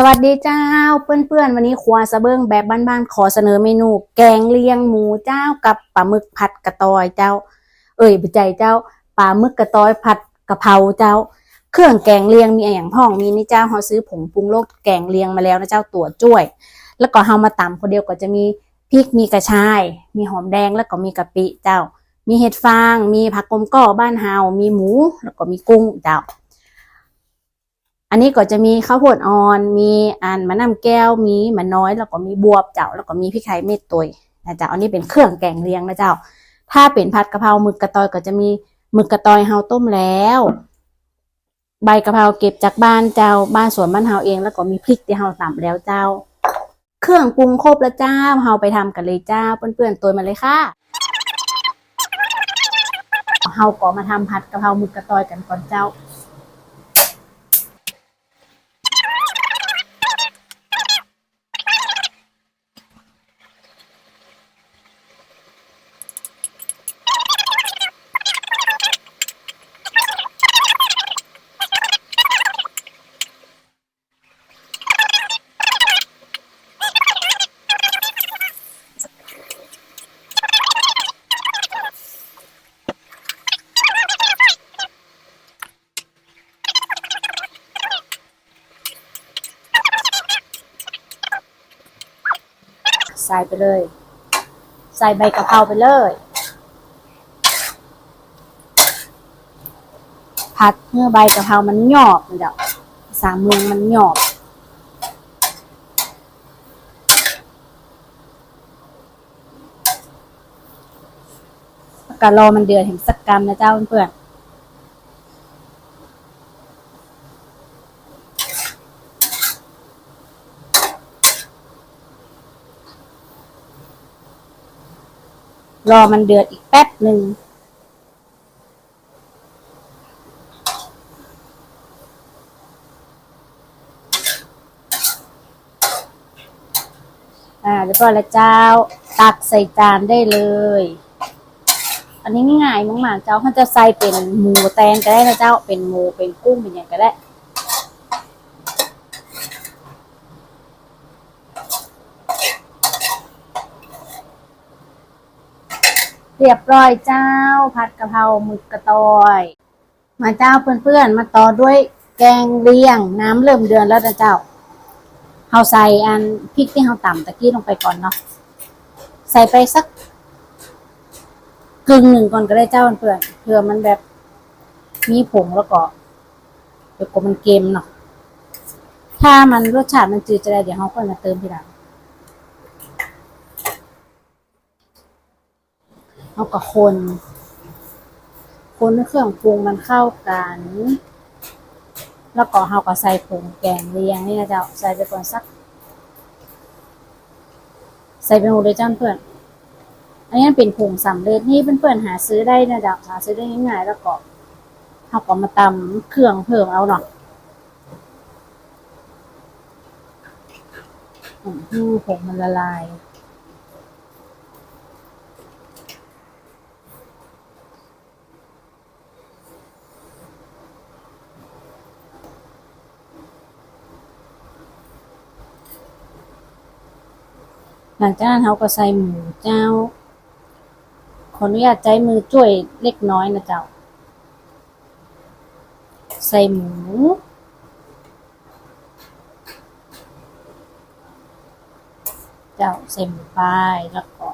สวัสดีเจ้าเพื่อนๆ วันนี้ครัวสะเบิงแบบบ้านๆ ขอเสนอเมนู แกงเลียงหมูเจ้ากับปลาหมึกผัดกระตอยเจ้า เอ่ยปัจเจ้าปลาหมึกกระตอยผัดกะเพราเจ้า เครื่องแกงเลียงมีอย่างพ่องมีนี่เจ้าเขาซื้อผงปรุงรสแกงเลียงมาแล้วนะเจ้าตัวจ้วย แล้วก็เฮามาตำคนเดียวก็จะมีพริกมีกระชาย มีหอมแดงแล้วก็มีกะปิเจ้า มีเห็ดฟาง มีผักกลมก้อบ้านเฮามีหมูแล้วก็มีกุ้งเจ้า อันนี้ก็จะมีข้าวโพดอ่อน มีอันมะนาวแก้ว มีมะน้อย แล้วก็มีบวบเจ้า แล้วก็มีพริกไทยเม็ดตัวยนะเจ้า อันนี้เป็นเครื่องแกงเลียงนะเจ้า ถ้าเป็นผัดกะเพราหมึกกระตอยก็จะมีหมึกกระตอยเฮาต้มแล้ว ใบกะเพราเก็บจากบ้านเจ้า บ้านสวนบ้านเฮาเอง แล้วก็มีพริกที่เฮาตำแล้วเจ้า เครื่องปรุงครบแล้วเจ้า เฮาไปทำกันเลยเจ้าเปื้อนๆตัวมาเลยค่ะเฮาก็มาทำผัดกะเพราหมึกกระตอยกันก่อนเจ้า ใส่ไปเลย ใส่ใบกะเพราไปเลย ผัดเมื่อใบกะเพรามันหยอบนเดี๋ยวสามเมืองมันหยอบแล้วก็รอมันเดือดเห็นสักกรัมนะเจ้าเพื่อนๆ รอมันเดือดอีกแป๊บหนึ่ง อ่าเรียบร้อยแล้วเจ้า ตักใส่จานได้เลย อันนี้ง่ายมากๆเจ้าเขาจะใส่เป็นหมูแตงก็ได้นะเจ้า เป็นหมูเป็นกุ้งเป็นอย่างก็ได้ เรียบร้อยเจ้า ผัดกะเพราหมึกกระตอย มาเจ้าเพื่อนๆ มาต่อด้วยแกงเลียง น้ำเริ่มเดือนแล้วนะเจ้าเฮาใส่อันพริกที่เฮาตำตะกี้ลงไปก่อนเนาะใส่ไปสักกึ่งหนึ่งก่อนก็ได้เจ้าเพื่อนเพื่อมันแบบมีผงแล้วก็เดี๋ยวก็มันเกมเนาะถ้ามันรสชาติมันจืดจะได้เดี๋ยวเฮาค่อยมาเติมทีหลัง เฮาก็คน คนเครื่องปรุงมันเข้ากัน แล้วก็เฮาก็ใส่ผงแกงเลียงนี่นะเจ้าใส่ไปก่อนสัก ใส่ไปหมดเลยจ้าเพื่อนอันนี้เป็นผงสำเร็จนี่เพื่อนๆหาซื้อได้นะเจ้าหาซื้อได้ง่ายๆแล้วก็เฮาก็มาตำเครื่องเพิ่มเอาเนาะอืมผงมันละลาย หลังจากนั้นเราก็ใส่หมูเจ้า ขออนุญาตใจมือช่วยเล็กน้อยนะเจ้า ใส่หมู เจ้าใส่หมูไปแล้วก็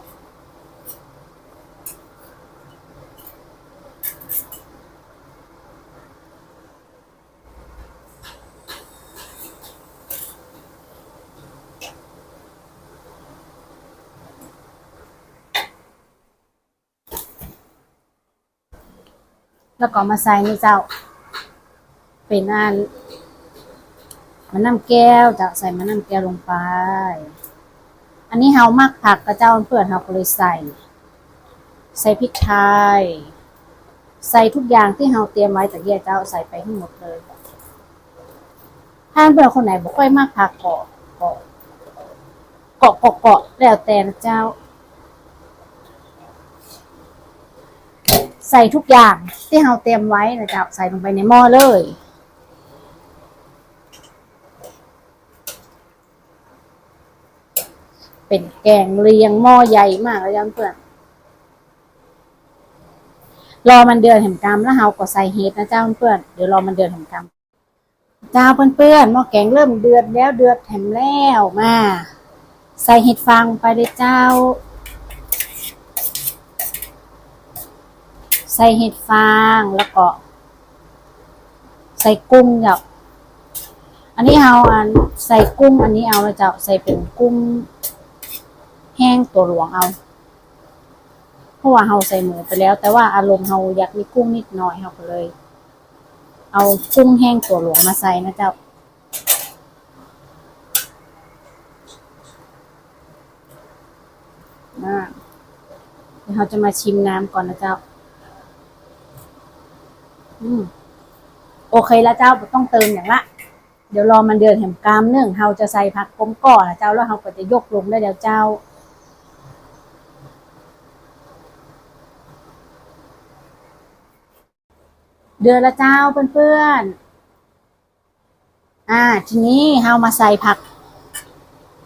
แล้วก็มาใส่นี่เจ้า เป็นอันมะนาวแก้วจะใส่มะนาวแก้วลงไป อันนี้เฮามักผักกระเจ้าเพื่อนเฮาก็เลยใส่ ใส่พริกไทย ใส่ทุกอย่างที่เฮาเตรียมไว้แต่เยี่ยเจ้าใส่ไปให้หมดเลยถ้าเพื่อนคนไหนบอกค่อยมากผักเกาะเกาะเกาะเกาะเกาะแล้วแต่นะเจ้า ใส่ทุกอย่างที่เราเตรียมไว้นะจ๊ะใส่ลงไปในหม้อเลย เป็นแกงเรียงหม้อใหญ่มากเลยเพื่อนรอมันเดือนแห่งกรรมแล้วเราก็ใส่เห็ดนะเจ้าเพื่อนเดี๋ยวรอมันเดือนแห่งกรรมเจ้าเพื่อนเหม้อแกงเริ่มเดือดแล้วเดือดแถมแล้วมา ใส่เห็ดฟางไปเลยเจ้า ใส่เห็ดฟางแล้วก็ ใส่กุ้งเจ้าอันนี้เอาอันใส่กุ้ง อันนี้เอาเลยเจ้าใส่เป็นกุ้ง แห้งตัวหลวงเอาเพราะว่าเฮาใส่หมูไปแล้ว แต่ว่าอารมณ์เฮาอยากมีกุ้งนิดหน่อยเฮาก็เลย เอากุ้งแห้งตัวหลวงมาใส่นะเจ้าอ่าเดี๋ยวเราจะมาชิมน้ำก่อนนะเจ้า อืมโอเคแล้วเจ้าต้องเติมอย่างละ เดี๋ยวรอมันเดือดแหมกรามเนื่องเราจะใส่ผักกลมก่อนนะเจ้าแล้วเราก็จะยกลงได้แล้วเจ้าเดือดแล้วเจ้าเพื่อนๆ อ่า ทีนี้เรามาใส่ผัก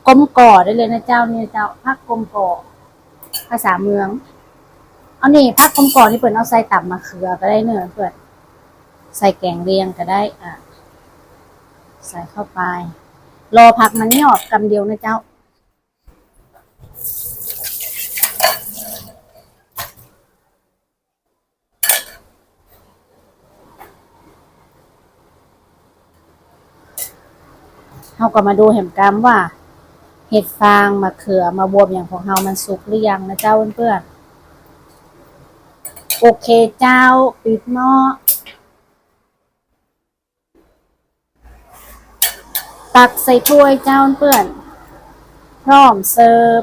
กลมก่อได้เลยนะเจ้านี่เจ้าผักกลมก่อ ภาษาเมือง เอานี่ผักกลมก่อนี่เปิดเอาใส่ตับมะเขือก็ได้เนื้อเพื่อน ใส่แกงเรียงก็ได้อะใส่เข้าไป รอผักมันหยอดกำเดียวนะเจ้า เราก็มาดูเห็มกรรมว่า เห็ดฟางมะเขือมาบวบอย่างของเรามันสุกหรือยังนะเจ้าเพื่อนๆโอเคเจ้า ปิดหม้อ ตักใส่ถ้วยเจ้าเพื่อน พร้อมเสิร์ฟ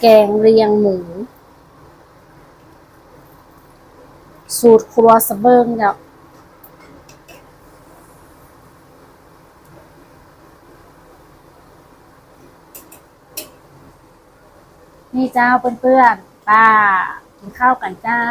แกงเรียงหมู สูตรครัวสะเบิงเจ้า นี่เจ้าเพื่อนๆป้ากินข้าวกันเจ้า